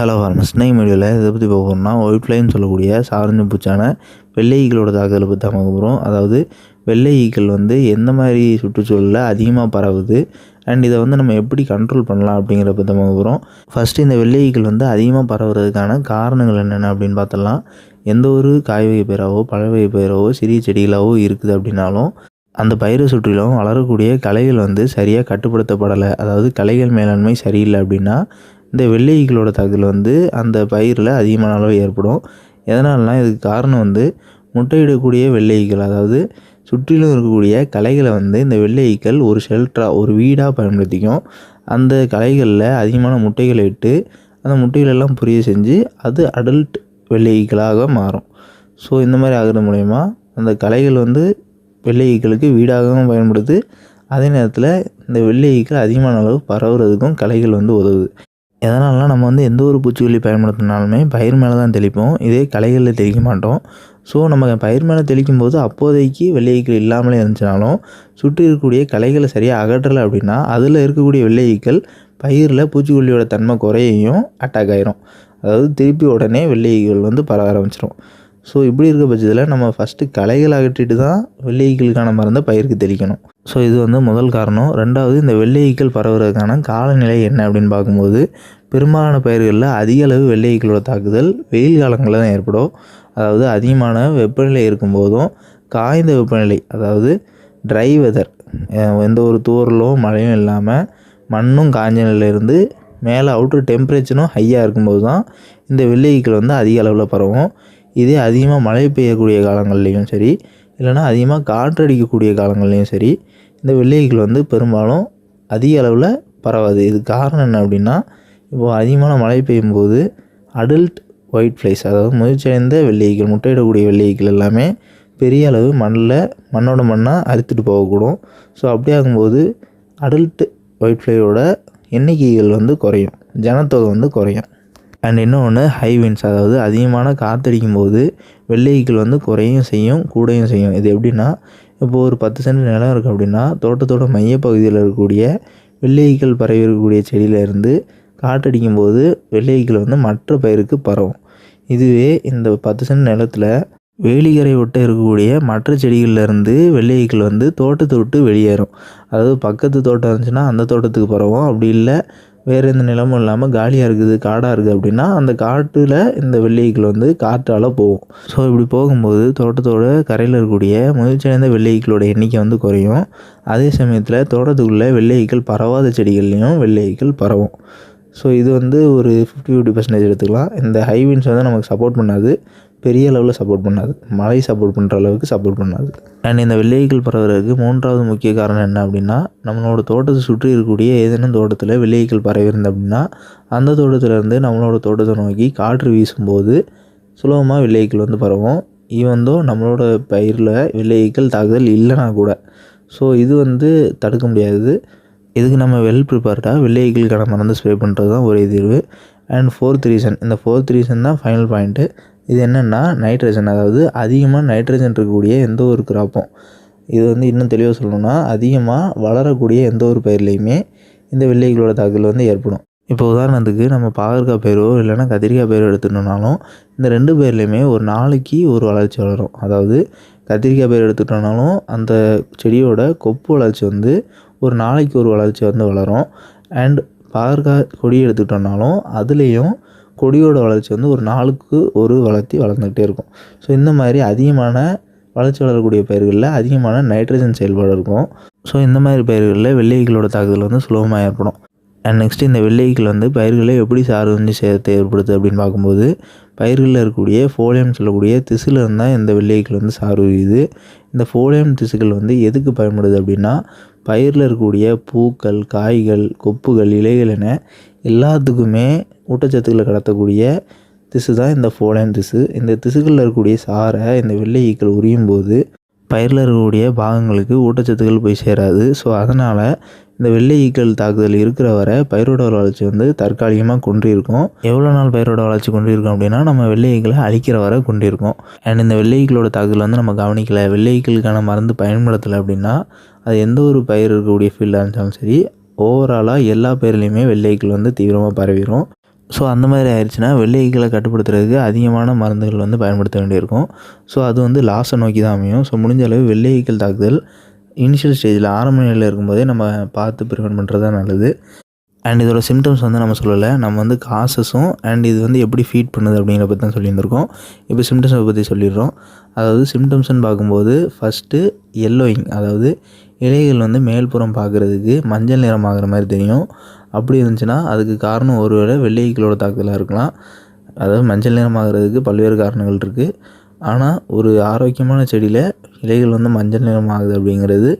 Hello ஃபார்மஸ் நெய் வீடியோவில் இதை பற்றி பார்க்க போகிறோம்னா ஒயிட் ஃப்ளைன்னு சொல்லக்கூடிய சாரஞ்சு பூச்சான வெள்ளை ஈக்களோட தாக்குதலை பற்றி தான் பார்க்க போகிறோம் அதாவது வெள்ளை ஈக்கள் வந்து எந்த மாதிரி சுற்றுச்சூழலில் அதிகமாக பரவுது? அண்ட் இதை வந்து நம்ம எப்படி கண்ட்ரோல் பண்ணலாம் அப்படிங்கிறத பற்றி தான் பார்க்க போகிறோம் ஃபஸ்ட்டு இந்த வெள்ளை ஈக்கள் வந்து அதிகமாக பரவுறதுக்கான காரணங்கள் என்னென்ன அப்படின்னு பார்த்தலாம் எந்த ஒரு காய் வகை பயிராவோ பழ வகை சிறிய செடிகளாவோ இருக்குது அப்படின்னாலும் அந்த பயிரை சுற்றிலும் வளரக்கூடிய கலைகள் வந்து சரியாக கட்டுப்படுத்தப்படலை. அதாவது கலைகள் மேலாண்மை சரியில்லை அப்படின்னா இந்த வெள்ளை தாக்குதல் வந்து அந்த பயிரில் அதிகமான அளவு ஏற்படும். எதனாலனா இதுக்கு காரணம் வந்து முட்டையிடக்கூடிய வெள்ளை ஈக்கள் அதாவது சுற்றிலும் இருக்கக்கூடிய களைகளை வந்து இந்த வெள்ளை ஒரு ஷெல்டராக ஒரு வீடாக பயன்படுத்திக்கும். அந்த களைகளில் அதிகமான முட்டைகளை இட்டு அந்த முட்டைகளெல்லாம் புரிய செஞ்சு அது அடல்ட் வெள்ளை மாறும். ஸோ இந்த மாதிரி ஆகிறது மூலயமா அந்த களைகள் வந்து வெள்ளைகளுக்கு வீடாகவும் பயன்படுது. அதே நேரத்தில் இந்த வெள்ளை அதிகமான அளவு பரவுறதுக்கும் கலைகள் வந்து உதவுது. எதனாலலாம் நம்ம வந்து எந்த ஒரு பூச்சிக்கொல்லி பயன்படுத்தினாலுமே பயிர் மேலே தான் தெளிப்போம். இதே களைகளில் தெளிக்க மாட்டோம். ஸோ நம்ம பயிர் மேலே தெளிக்கும் போது அப்போதைக்கு வெள்ளை ஈக்கள் இல்லாமலே இருந்துச்சுனாலும் சுற்றி இருக்கக்கூடிய களைகளை சரியாக அகற்றலை அப்படின்னா அதில் இருக்கக்கூடிய வெள்ளை ஈக்கள் பயிரில் பூச்சிக்கொல்லியோட தன்மை குறையையும் அட்டாக் ஆயிரும். அதாவது திருப்பி உடனே வெள்ளையீக்கள் வந்து பரவ ஆரம்பிச்சிடும் ஸோ இப்படி இருக்க பட்சத்தில் நம்ம ஃபஸ்ட்டு களைகள் அகற்றிட்டு தான் வெள்ளையீக்களுக்கான மருந்தை பயிருக்கு தெளிக்கணும். ஸோ இது வந்து முதல் காரணம். ரெண்டாவது இந்த வெள்ளையீக்கள் பரவுறதுக்கான காலநிலை என்ன அப்படின்னு பார்க்கும்போது பெரும்பாலான பயிர்களில் அதிக அளவு வெள்ளையீக்களோட தாக்குதல் வெயில் காலங்களில் தான் ஏற்படும். அதாவது அதிகமான வெப்பநிலை இருக்கும்போதும் காய்ந்த வெப்பநிலை அதாவது ட்ரை வெதர் எந்த ஒரு தூரலும் மழையும் இல்லாமல் மண்ணும் காஞ்ச நிலையிலேருந்து மேலே அவுட்ரு டெம்பரேச்சரும் ஹையாக இருக்கும்போது தான் இந்த வெள்ளையீக்கள் வந்து அதிக அளவில் பரவும். இதே அதிகமாக மழை பெய்யக்கூடிய காலங்கள்லேயும் சரி இல்லைனா அதிகமாக காற்றடிக்கக்கூடிய காலங்கள்லேயும் சரி இந்த வெள்ளைகள் வந்து பெரும்பாலும் அதிக அளவில் பரவாது. இது காரணம் என்ன அப்படின்னா இப்போது அதிகமான மழை பெய்யும் போது அடல்ட் ஒயிட் ஃப்ளைஸ் அதாவது முதிர்ச்சியடைந்த வெள்ளைகள் முட்டையிடக்கூடிய வெள்ளைகள் ஈக்கள் எல்லாமே பெரிய அளவு மண்ணில் மண்ணோட மண்ணாக அறுத்துட்டு போகக்கூடும். ஸோ அப்படி ஆகும்போது அடல்ட் ஒயிட் ஃப்ளையோட எண்ணிக்கைகள் வந்து குறையும். ஜனத்தொகை வந்து குறையும். அண்ட் இன்னொன்று ஹை வின்ஸ் அதாவது அதிகமான காற்றடிக்கும் போது வெள்ளை வந்து குறையும் செய்யும் கூடையும் செய்யும். இது எப்படின்னா இப்போது ஒரு பத்து சென்ட் நிலம் இருக்குது அப்படின்னா தோட்டத்தோட மையப்பகுதியில் இருக்கக்கூடிய வெள்ளை பரவி இருக்கக்கூடிய செடியிலேருந்து காற்றடிக்கும் போது வெள்ளை வந்து மற்ற பயிருக்கு பரவும். இதுவே இந்த பத்து சென்ட் நிலத்தில் வேலிக்கரை விட்டு இருக்கக்கூடிய மற்ற செடிகள்லேருந்து வெள்ளை வந்து தோட்டத்தை விட்டு வெளியேறும். அதாவது பக்கத்து தோட்டம் இருந்துச்சுன்னா அந்த தோட்டத்துக்கு பரவும். அப்படி இல்லை வேறு எந்த நிலமும் இல்லாமல் காலியாக இருக்குது காடாக இருக்குது அப்படின்னா அந்த காட்டில் இந்த வெள்ளை வந்து காற்றால் போகும். ஸோ இப்படி போகும்போது தோட்டத்தோட கரையில் இருக்கக்கூடிய முயற்சியடைந்த வெள்ளை எண்ணிக்கை வந்து குறையும். அதே சமயத்தில் தோட்டத்துக்குள்ளே வெள்ளை பரவாத செடிகள்லேயும் வெள்ளை பரவும். ஸோ இது வந்து ஒரு ஃபிஃப்டி ஃபிஃப்டி பர்சன்டேஜ் எடுத்துக்கலாம். இந்த ஹைவின்ஸ் வந்து நமக்கு சப்போர்ட் பண்ணாது. பெரிய அளவில் சப்போர்ட் பண்ணாது. மழை சப்போர்ட் பண்ணுற அளவுக்கு சப்போர்ட் பண்ணாது. அண்ட் இந்த வெள்ளைகள் பரவுறதுக்கு மூன்றாவது முக்கிய காரணம் என்ன அப்படின்னா நம்மளோட தோட்டத்தை சுற்றி இருக்கக்கூடிய ஏதேனும் தோட்டத்தில் வெள்ளைகள் பரவிருந்து அப்படின்னா அந்த தோட்டத்திலேருந்து நம்மளோட தோட்டத்தை நோக்கி காற்று வீசும்போது சுலபமாக வெள்ளைகள் வந்து பரவும். ஈவந்தோ நம்மளோட பயிரில் வெள்ளைகள் தாக்குதல் இல்லைனா கூட. ஸோ இது வந்து தடுக்க முடியாது. இதுக்கு நம்ம வெல் ப்ரிப்பேர்டாக வெள்ளைகளுக்கான மருந்து ஸ்ப்ரே பண்ணுறது தான் ஒரே தீர்வு. அண்ட் ஃபோர்த் ரீசன் இந்த ஃபோர்த் ரீசன் தான் ஃபைனல் பாயிண்ட்டு இது என்னென்னா நைட்ரஜன் அதாவது அதிகமாக நைட்ரஜன் இருக்கக்கூடிய எந்த ஒரு கிராப்பும் இது வந்து இன்னும் தெளிவாக சொல்லணும்னா அதிகமாக வளரக்கூடிய எந்த ஒரு பயிர்லேயுமே இந்த வெள்ளைகளோட தாக்குதல் வந்து ஏற்படும். இப்போ உதாரணத்துக்கு நம்ம பாகற்காய் பயிரோ இல்லைன்னா கத்திரிக்காய் பயிரோ எடுத்துட்டோம்னாலும் இந்த ரெண்டு பயிர்லேயுமே ஒரு நாளைக்கு ஒரு வளர்ச்சி வளரும். அதாவது கத்திரிக்காய் பயிர் எடுத்துட்டோம்னாலும் அந்த செடியோட கொப்பு வளர்ச்சி வந்து ஒரு நாளைக்கு ஒரு வளர்ச்சி வந்து வளரும். அண்ட் பாகற்காய் கொடி எடுத்துக்கிட்டோம்னாலும் அதுலேயும் கொடியோட வளர்ச்சி வந்து ஒரு நாளுக்கு ஒரு வளர்த்தி வளர்ந்துக்கிட்டே இருக்கும். ஸோ இந்த மாதிரி அதிகமான வளர்ச்சி வளரக்கூடிய பயிர்களில் அதிகமான நைட்ரஜன் செயல்பாடு இருக்கும். ஸோ இந்த மாதிரி பயிர்களில் வெள்ளைகளோட தாக்குதல் வந்து சுலபமாக ஏற்படும். அண்ட் நெக்ஸ்ட் இந்த வெள்ளைகள் வந்து பயிர்களை எப்படி சார்ந்து சேர்த்து ஏற்படுத்து அப்படின்னு பார்க்கும்போது பயிர்களில் இருக்கக்கூடிய ஃபோலியம் சொல்லக்கூடிய திசுல இருந்தால் இந்த வெள்ளைகள் வந்து சாறு உரியுது. இந்த ஃபோலியம் திசுக்கள் வந்து எதுக்கு பயன்படுது அப்படின்னா பயிரில் இருக்கக்கூடிய பூக்கள் காய்கள் கொப்புகள் இலைகள் என எல்லாத்துக்குமே ஊட்டச்சத்துக்களை கடத்தக்கூடிய திசு தான் இந்த ஃபோலியம் திசு. இந்த திசுகளில் இருக்கக்கூடிய சாரை இந்த வெள்ளை ஈக்கள் உரியும் போது பயிரில் இருக்கக்கூடிய பாகங்களுக்கு ஊட்டச்சத்துக்கள் போய் சேராது. ஸோ அதனால் இந்த வெள்ளை ஈக்கள் தாக்குதல் இருக்கிற வரை பயிரோட வளர்ச்சி வந்து தற்காலிகமாக கொண்டிருக்கும். எவ்வளோ நாள் பயிரோட வளர்ச்சி கொண்டிருக்கும் அப்படின்னா நம்ம வெள்ளை ஈக்களை அழிக்கிற வரை கொண்டிருக்கும். அண்ட் இந்த வெள்ளை ஈக்களோட தாக்குதல் வந்து நம்ம கவனிக்கலை. வெள்ளை ஈக்களுக்கான மருந்து பயன்படுத்தலை அப்படின்னா அது எந்த ஒரு பயிர் இருக்கக்கூடிய ஃபீல்டாக இருந்தாலும் சரி ஓவராலாக எல்லா பயிர்லேயுமே வெள்ளைகள் வந்து தீவிரமாக பரவிடும் ஸோ அந்த மாதிரி ஆயிடுச்சுன்னா வெள்ளை ஈக்களை கட்டுப்படுத்துறதுக்கு அதிகமான மருந்துகள் வந்து பயன்படுத்த வேண்டியிருக்கும். ஸோ அது வந்து லாஸை நோக்கி தான் அமையும். ஸோ முடிஞ்ச அளவு வெள்ளை ஈக்கள் தாக்குதல் இனிஷியல் ஸ்டேஜில் ஆரம்ப நிலையில் இருக்கும்போதே நம்ம பார்த்து ப்ரிவென்ட் பண்ணுறது தான் நல்லது. அண்ட் இதோட சிம்டம்ஸ் வந்து நம்ம சொல்லலை. நம்ம வந்து காசஸும் அண்ட் இது வந்து எப்படி ஃபீட் பண்ணுது அப்படிங்கிற பற்றி தான் சொல்லியிருந்திருக்கோம். இப்போ சிம்டம்ஸை பற்றி சொல்லிடுறோம். அதாவது சிம்டம்ஸ்னு பார்க்கும்போது ஃபஸ்ட்டு எல்லோயிங் அதாவது இலைகள் வந்து மேல்புறம் பார்க்குறதுக்கு மஞ்சள் நிறமாகிற மாதிரி தெரியும். அப்படி இருந்துச்சுன்னா அதுக்கு காரணம் ஒருவேளை வெள்ளைகளோட தாக்குதலாக இருக்கலாம். அதாவது மஞ்சள் நிறமாகிறதுக்கு பல்வேறு காரணங்கள் இருக்குது ஆனால் ஒரு ஆரோக்கியமான செடியில் இலைகள் வந்து மஞ்சள் நிறம் ஆகுது அப்படிங்கிறது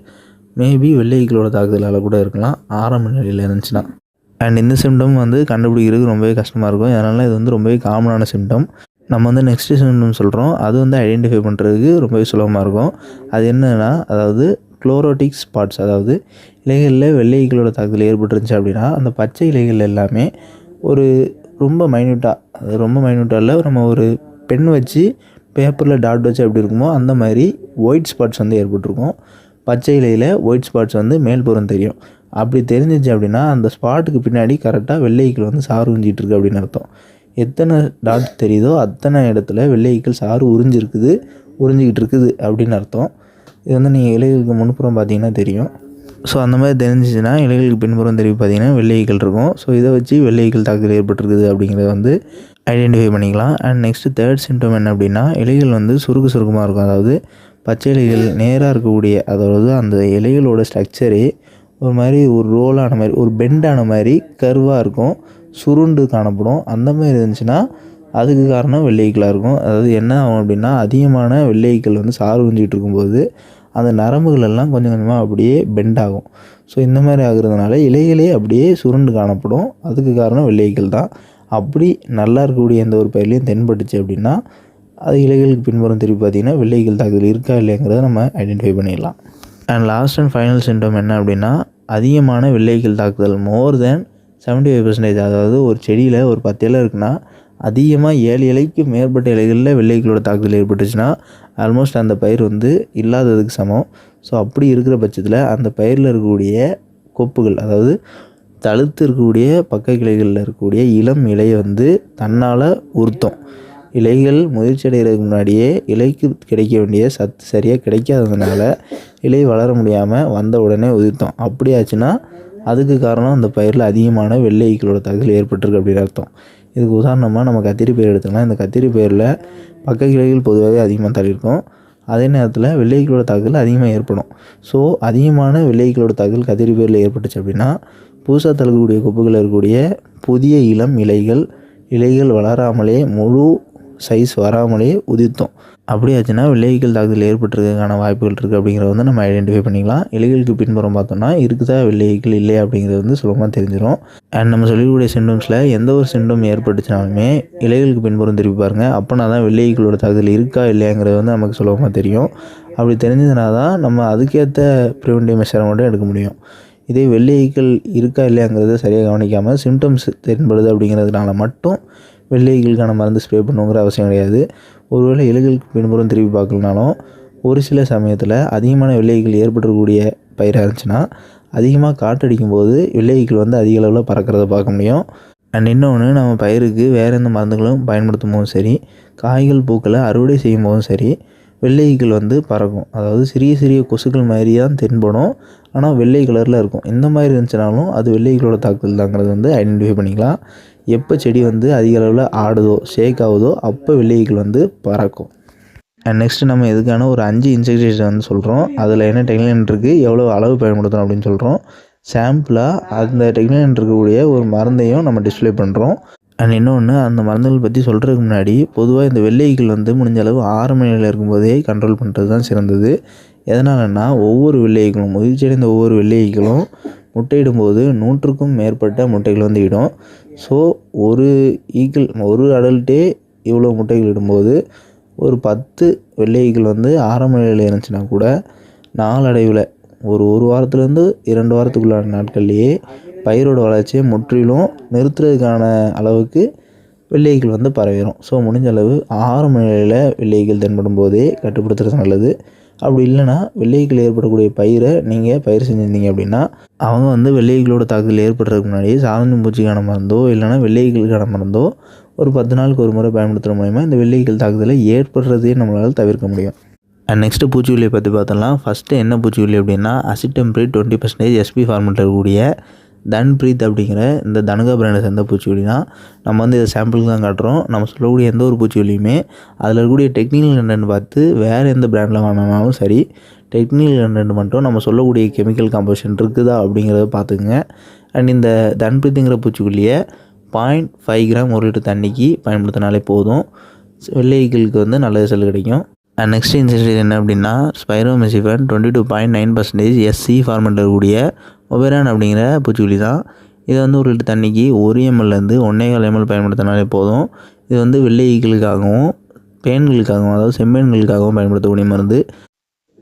மேபி வெள்ளைகளோட தாக்குதலால் கூட இருக்கலாம். ஆரம்ப நிலையில் இருந்துச்சுன்னா. அண்ட் இந்த சிம்டம் வந்து கண்டுபிடிக்கிறதுக்கு ரொம்பவே கஷ்டமாக இருக்கும். அதனால் இது வந்து ரொம்பவே காமனான சிம்டம் நம்ம வந்து நெக்ஸ்ட் சிம்டம் சொல்கிறோம் அது வந்து ஐடென்டிஃபை பண்ணுறதுக்கு ரொம்பவே சுலபமாக இருக்கும். அது என்னென்னா அதாவது குளோரோட்டிக் ஸ்பாட்ஸ் அதாவது இலைகளில் வெள்ளை ஈக்களோட தாக்குதல் ஏற்பட்டுருந்துச்சு அப்படின்னா அந்த பச்சை இலைகள் எல்லாமே ஒரு ரொம்ப மைன்யூட்டாக அது ரொம்ப மைன்யூட்டாக இல்லை நம்ம ஒரு பெண் வச்சு பேப்பரில் டாட் வச்சு எப்படி இருக்குமோ அந்த மாதிரி ஒயிட் ஸ்பாட்ஸ் வந்து ஏற்பட்டிருக்கும். பச்சை இலையில் ஒயிட் ஸ்பாட்ஸ் வந்து மேல்புறம் தெரியும். அப்படி தெரிஞ்சிச்சு அப்படின்னா அந்த ஸ்பாட்டுக்கு பின்னாடி கரெக்டாக வெள்ளைக்கள் வந்து சாறு உறிஞ்சிட்டு இருக்கு அப்படின்னு அர்த்தம். எத்தனை டாட் தெரியுதோ அத்தனை இடத்துல வெள்ளைக்கள் சாறு உறிஞ்சிருக்குது உறிஞ்சிக்கிட்டு இருக்குது அப்படின்னு அர்த்தம். இது வந்து நீங்கள் இலைகளுக்கு முன்புறம் பார்த்தீங்கன்னா தெரியும். ஸோ அந்த மாதிரி தெரிஞ்சிச்சுன்னா இலைகளுக்கு பின்புறம் தெரிவி பார்த்தீங்கன்னா வெள்ளைகள் இருக்கும். ஸோ இதை வச்சு வெள்ளை தாக்குதல் ஏற்பட்டிருக்குது அப்படிங்கிறத வந்து ஐடென்டிஃபை பண்ணிக்கலாம். அண்ட் நெக்ஸ்ட்டு தேர்ட் சிம்டம் என்ன அப்படின்னா இலைகள் வந்து சுருக்கு சுருக்கமாக இருக்கும். அதாவது பச்சை இலைகள் நேராக இருக்கக்கூடிய அதாவது அந்த இலைகளோட ஸ்ட்ரக்சரே ஒரு மாதிரி ஒரு ரோலான மாதிரி ஒரு பெண்டான மாதிரி கர்வாக இருக்கும். சுருண்டு காணப்படும். அந்த மாதிரி இருந்துச்சுன்னா அதுக்கு காரணம் வெள்ளைக்கலாக இருக்கும். அதாவது என்ன ஆகும் அப்படின்னா அதிகமான வெள்ளைக்கல் வந்து சாறு உறிஞ்சிக்கிட்டு இருக்கும்போது அந்த நரம்புகள் எல்லாம் கொஞ்சம் கொஞ்சமாக அப்படியே பெண்ட் ஆகும். ஸோ இந்த மாதிரி ஆகுறதுனால இலைகளே அப்படியே சுருண்டு காணப்படும். அதுக்கு காரணம் வெள்ளைக்கல் தான். அப்படி நல்லா இருக்கக்கூடிய எந்த ஒரு பயிர்லையும் தென்பட்டுச்சு அப்படின்னா அது இலைகளுக்கு பின்புறம் திருப்பி பார்த்தீங்கன்னா வெள்ளைகள் தாக்குதல் இருக்கா இல்லைங்கிறத நம்ம ஐடென்டிஃபை பண்ணிடலாம். And last and final symptom என்ன அப்படின்னா அதிகமான வெள்ளைகள் தாக்குதல் more than seventy five percentage அதாவது ஒரு செடியில் ஒரு பத்து இலை இருக்குன்னா அதிகமாக ஏழு இலைக்கு மேற்பட்ட இலைகளில் வெள்ளைகளோட தாக்குதல் ஏற்பட்டுச்சுன்னா ஆல்மோஸ்ட் அந்த பயிர் வந்து இல்லாததுக்கு சமம். ஸோ அப்படி இருக்கிற பட்சத்தில் அந்த பயிரில் இருக்கக்கூடிய கொப்புகள் அதாவது தழுத்து இருக்கக்கூடிய பக்க கிளைகளில் இருக்கக்கூடிய இளம் இலையை வந்து தன்னால் உறுத்தும் இலைகள் முதிர்ச்சி அடைகிறதுக்கு முன்னாடியே இலைக்கு கிடைக்க வேண்டிய சத்து சரியாக கிடைக்காததுனால இலை வளர முடியாமல் வந்த உடனே உதிர்த்தோம். அப்படி ஆச்சுன்னா அதுக்கு காரணம் அந்த பயிரில் அதிகமான வெள்ளை ஈக்களோட தாக்குதல் ஏற்பட்டிருக்கு அப்படின்னு அர்த்தம். இதுக்கு உதாரணமாக நம்ம கத்திரி பயிர் எடுத்துக்கலாம். இந்த கத்திரி பயிரில் பக்க கிளைகள் பொதுவாகவே அதிகமாக தள்ளியிருக்கும். அதே நேரத்தில் வெள்ளைகளோட தாக்குதல் அதிகமாக ஏற்படும். ஸோ அதிகமான வெள்ளைகளோட தாக்குதல் கத்திரி பயிரில் ஏற்பட்டுச்சு அப்படின்னா புதுசாக தள்ளக்கூடிய குப்புகளில் இருக்கக்கூடிய புதிய இளம் இலைகள் இலைகள் வளராமலே முழு சைஸ் வராமலே உதிர்த்தோம். அப்படி ஆச்சுன்னா வெள்ளைகள் தாக்குதல் ஏற்பட்டிருக்கிறதுக்கான வாய்ப்புகள் இருக்குது அப்படிங்கிறத வந்து நம்ம ஐடென்டிஃபை பண்ணிக்கலாம். இலைகளுக்கு பின்புறம் பார்த்தோம்னா இருக்குதா வெள்ளைகள் இல்லையா அப்படிங்கிறது வந்து சுலபமாக தெரிஞ்சிடும் அண்ட் நம்ம சொல்லக்கூடிய சிம்டம்ஸில் எந்த ஒரு சிம்டம் ஏற்பட்டுச்சுனாலுமே இலைகளுக்கு பின்புறம் திருப்பி பாருங்கள் அப்போனா தான் வெள்ளைகளோட தாக்குதல் இருக்கா இல்லையாங்கிறது வந்து நமக்கு சுலபமாக தெரியும். அப்படி தெரிஞ்சதுனா தான் நம்ம அதுக்கேற்ற ப்ரிவென்டிவ் மெஷரை மட்டும் எடுக்க முடியும். இதே வெள்ளைகள் இருக்கா இல்லையாங்கிறத சரியாக கவனிக்காமல் சிம்டம்ஸ் தென்படுது அப்படிங்கிறதுனால மட்டும் வெள்ளைகளுக்கான மருந்து ஸ்ப்ரே பண்ணுங்கிற அவசியம் கிடையாது. ஒருவேளை எலிகளுக்கு பின்புறம் திருப்பி பார்க்கலனாலும் ஒரு சில சமயத்தில் அதிகமான வெள்ளைகள் ஏற்படக்கூடிய பயிராக இருந்துச்சுன்னா அதிகமாக காற்றடிக்கும் போது வெள்ளைகள் வந்து அதிக அளவில் பறக்கிறத பார்க்க முடியும். அண்ட் இன்னொன்று நம்ம பயிருக்கு வேறு எந்த மருந்துகளும் பயன்படுத்தும் போதும் சரி காய்கள் பூக்களை அறுவடை செய்யும் போதும் சரி வெள்ளைகள் வந்து பறக்கும். அதாவது சிறிய சிறிய கொசுக்கள் மாதிரி தான் தென்படும் ஆனால் வெள்ளை கலரில் இருக்கும். இந்த மாதிரி இருந்துச்சுனாலும் அது வெள்ளைகளோட தாக்குதல் தாங்கிறது வந்து ஐடென்டிஃபை பண்ணிக்கலாம். எப்போ செடி வந்து அதிக அளவில் ஆடுதோ ஷேக் ஆகுதோ அப்போ வெள்ளைகள் வந்து பறக்கும். அண்ட் நெக்ஸ்ட்டு நம்ம இதுக்கான ஒரு அஞ்சு இன்செக்டிசைட் வந்து சொல்கிறோம் அதில் என்ன டெக்னிக் இருக்குது எவ்வளோ அளவு பயன்படுத்தணும் அப்படின்னு சொல்கிறோம் சாம்பிளாக அந்த டெக்னிக் இருக்கக்கூடிய ஒரு மருந்தையும் நம்ம டிஸ்ப்ளே பண்ணுறோம் அண்ட் இன்னொன்று அந்த மருந்துகள் பற்றி சொல்கிறதுக்கு முன்னாடி பொதுவாக இந்த வெள்ளைகள் வந்து முடிஞ்ச அளவு ஆறு மணியில் இருக்கும்போதே கண்ட்ரோல் பண்ணுறது தான் சிறந்தது. எதனாலன்னா ஒவ்வொரு வெள்ளைகளும் முதிர்ச்சியடைந்த ஒவ்வொரு வெள்ளைகளும் முட்டையிடும்போது நூற்றுக்கும் மேற்பட்ட முட்டைகள் வந்து இடும். ஸோ ஒரு ஈக்கிள் ஒரு அடல்ட்டே இவ்வளோ முட்டைகள் இடும்போது ஒரு பத்து வெள்ளை ஈக்கள் வந்து ஆரம்ப நிலையில் இருந்துச்சுன்னா கூட நாளடைவில் ஒரு ஒரு வாரத்துலேருந்து இரண்டு வாரத்துக்குள்ளான நாட்கள்லேயே பயிரோட வளர்ச்சியை முற்றிலும் நிறுத்துறதுக்கான அளவுக்கு வெள்ளைகள் வந்து பரவிடும் ஸோ முடிஞ்ச அளவு ஆரம்ப நிலையில் வெள்ளைகள் தென்படும் போதே கட்டுப்படுத்துறது நல்லது. அப்படி இல்லைன்னா வெள்ளைகள் ஏற்படக்கூடிய பயிரை நீங்கள் பயிர் செஞ்சுருந்தீங்க அப்படின்னா அவங்க வந்து வெள்ளைகளோட தாக்குதல் ஏற்படுறதுக்கு முன்னாடி சாரஞ்சு பூச்சிக்கான மருந்தோ இல்லைனா வெள்ளைகளுக்கான மருந்தோ ஒரு பத்து நாளுக்கு ஒரு முறை பயன்படுத்துகிற மூலிமா இந்த வெள்ளைகள் தாக்குதலை ஏற்படுறதையே நம்மளால் தவிர்க்க முடியும். அண்ட் நெக்ஸ்ட்டு பூச்சிக்கொல்லியை பற்றி பார்த்தோம்னா ஃபஸ்ட்டு என்ன பூச்சிக்கொல்லி அப்படின்னா அசிட்டம்ப்ரேட் டுவெண்ட்டி பர்சன்டேஜ் எஸ்பி ஃபார்மெட்டில் இருக்கக்கூடிய தன்பிரீத் அப்படிங்கிற இந்த தனுகா பிராண்டை சேர்ந்த பூச்சிக்கொல்லினால் நம்ம வந்து இதை சாம்பிளுக்கு தான் காட்டுறோம். நம்ம சொல்லக்கூடிய எந்த ஒரு பூச்சிக்கொல்லியுமே அதில் இருக்கக்கூடிய டெக்னிக்கல் கண்டென்ட் பார்த்து வேறு எந்த பிராண்டில் வாங்கினாலும் சரி டெக்னிக்கல் கண்டென்ட் மட்டும் நம்ம சொல்லக்கூடிய கெமிக்கல் காம்போசிஷன் இருக்குதா அப்படிங்கிறத பார்த்துக்குங்க. அண்ட் இந்த தன்பிரீத்துங்கிற பூச்சிக்கொல்லியை பாயிண்ட் ஃபைவ் கிராம் ஒரு லிட்டர் தண்ணிக்கு பயன்படுத்தினாலே போதும். வெள்ளைகளுக்கு வந்து நல்ல ரிசல்ட் கிடைக்கும். அண்ட் நெக்ஸ்ட் இன்சென்டிவ் என்ன அப்படின்னா spiromesifen twenty two point nine percentage SC ஃபார்மெட்டில் இருக்கக்கூடிய ஒபெரான் அப்படிங்கிற பூச்சிக்கொல்லி தான். இது வந்து ஒரு லிட்டர் தண்ணிக்கு ஒரு எம்எல்லேருந்து ஒன்றேகால் எம்எல் பயன்படுத்தினாலே போதும். இது வந்து வெள்ளை ஈக்களுக்காகவும் பேன்களுக்காகவும் அதாவது செம்மேன்களுக்காகவும் பயன்படுத்தக்கூடிய மருந்து.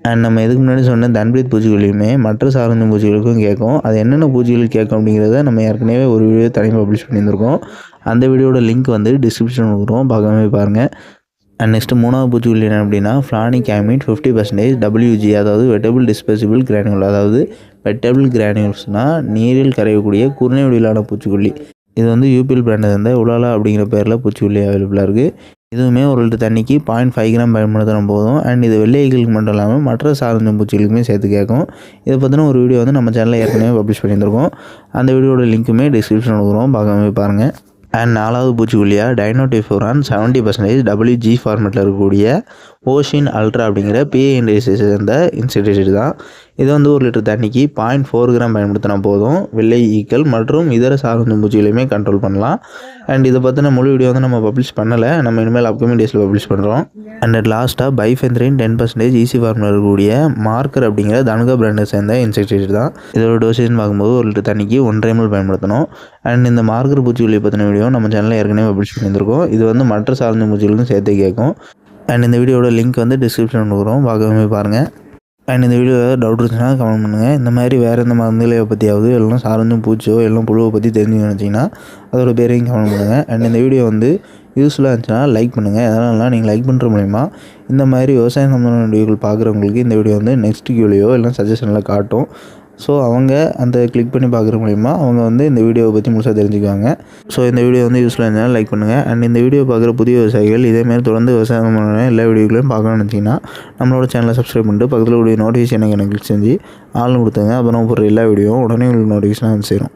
அண்ட் நம்ம இதுக்கு முன்னாடி சொன்ன தன்பிரீத் பூச்சிகளையுமே மற்ற சார்ந்த பூச்சிகளுக்கும் கேட்கும். அது என்னென்ன பூச்சிகள் கேட்கும் அப்படிங்கிறத நம்ம ஏற்கனவே ஒரு வீடியோ தனியாக பப்ளிஷ் பண்ணியிருந்திருக்கோம். அந்த வீடியோட லிங்க் வந்து டிஸ்கிரிப்ஷன் கொடுக்குறோம் பார்க்காம பாருங்கள் அண்ட் நெக்ஸ்ட்டு மூணாவது பூச்சிக்கொல்லி என்ன அப்படின்னா flonicamid fifty percentage WG அதாவது வெட்டபிள் டிஸ்பெசிபிள் கிரானியூல் அதாவது வெட்டபிள் கிரானியூல்ஸ்னால் நீரில் கரையக்கூடிய குறுநை வடிவிலான பூச்சிக்கொல்லி இது வந்து யூபிஎல் பிராண்டை சேர்ந்த உலாலா அப்படிங்கிற பேரில் பூச்சிக்கொல்லி அவைலபிளாக இருக்குது இதுவுமே ஒரு லிட்டர் தண்ணிக்கு பாயிண்ட் ஃபைவ் கிராம் பயன்படுத்தின போதும். அண்ட் இது வெள்ளைகளுக்கு மட்டும் இல்லாமல் மற்ற சார்ந்த பூச்சிகளுக்குமே சேர்த்து கேட்கும். இதை பற்றின ஒரு வீடியோ வந்து நம்ம சேனலில் ஏற்கனவே பப்ளிஷ் பண்ணியிருந்திருக்கோம். அந்த வீடியோட லிங்க்குமே டிஸ்கிரிப்ஷன் கொடுக்குறோம். பார்க்காம பாருங்கள் அண்ட் நாலாவது பூச்சிக்கொல்லியாக டைனோடிஃபோரான் செவன்ட்டி பர்சன்டேஜ் டபிள்யூஜி ஃபார்மெட்டில் இருக்கக்கூடிய ஓஷின் அல்ட்ரா அப்படிங்கிற பிஏ சேர்ந்த இன்செக்டிசைடு தான். இது வந்து ஒரு லிட்டர் தண்ணிக்கு பாயிண்ட் ஃபோர் கிராம் பயன்படுத்தினா போதும். வெள்ளை ஈக்கள் மற்றும் இதர சார்ந்த பூச்சிகளையுமே கண்ட்ரோல் பண்ணலாம். அண்ட் இதை பற்றின முழு வீடியோ வந்து நம்ம பப்ளிஷ் பண்ணலை. நம்ம இனிமேல் அப்கமிங் டேஸில் பப்ளிஷ் பண்ணுறோம் அண்ட் லாஸ்ட்டாக பைஃபென்த்ரின் டென் பர்சன்டேஜ் ஈஸி ஃபார்மில் இருக்கக்கூடிய மார்க்கர் அப்படிங்கிற தனுகா பிராண்டை சேர்ந்த இன்செக்டிசைட் தான். இதோட டோசேஜ்னு பார்க்கும்போது ஒரு லிட்டர் தண்ணிக்கு ஒன்றரை எம்எல் பயன்படுத்தணும். அண்ட் இந்த மார்க்கர் பூச்சிகளை பற்றின வீடியோ நம்ம சேனலில் ஏற்கனவே பப்ளிஷ் பண்ணியிருந்திருக்கோம். இது வந்து மற்ற சார்ந்த பூச்சிகளுக்கும் சேர்த்தே கேட்கும். அண்ட் இந்த வீடியோட லிங்க் வந்து டிஸ்கிரிப்ஷன் கொடுக்குறோம். பார்க்கவே பாருங்கள் அண்ட் இந்த வீடியோ ஏதாவது டவுட் இருந்துச்சுன்னா கமெண்ட் பண்ணுங்கள் இந்த மாதிரி வேறு எந்த மருந்துகளை பற்றியாவது எல்லாம் சாரஞ்சும் பூச்சியோ எல்லாம் புழுவை பற்றி தெரிஞ்சு நினச்சிங்கன்னா அதோட பேரையும் கமெண்ட் பண்ணுங்கள் அண்ட் இந்த வீடியோ வந்து யூஸ்ஃபுல்லாக இருந்துச்சுன்னா லைக் பண்ணுங்கள் எதனாலலாம் நீங்கள் லைக் பண்ணுற மூலிமா இந்த மாதிரி விவசாயம் சம்மந்தமான வீடியோக்கள் பார்க்குறவங்களுக்கு இந்த வீடியோ வந்து நெக்ஸ்ட் வீடியோ எல்லாம் சஜஷனில் காட்டும். ஸோ அவங்க அந்த கிளிக் பண்ணி பார்க்குற மூலிமா அவங்க வந்து இந்த வீடியோவை பற்றி முழுசாக தெரிஞ்சுக்குவாங்க. ஸோ இந்த வீடியோ வந்து யூஸ்ஃபுல்லாக இருந்தாலும் லைக் பண்ணுங்கள் அண்ட் இந்த வீடியோ பார்க்குற புதிய விவசாயிகள் இதேமாரி தொடர்ந்து விவசாயம் சம்பந்தமான எல்லா வீடியோக்களையும் பார்க்கணும்னு நினச்சிங்கன்னா நம்மளோட சேனலை சப்ஸ்கிரைப் பண்ணிட்டு பக்கத்தில் உடைய நோட்டிஃபிகேஷன் எனக்கு கிளிக் செஞ்சு ஆள்னு கொடுத்துங்க அப்புறம் போடுற எல்லா வீடியோவும் உடனே உங்களுக்கு நோட்டிஃபிகேஷனாக வந்து சேரும்.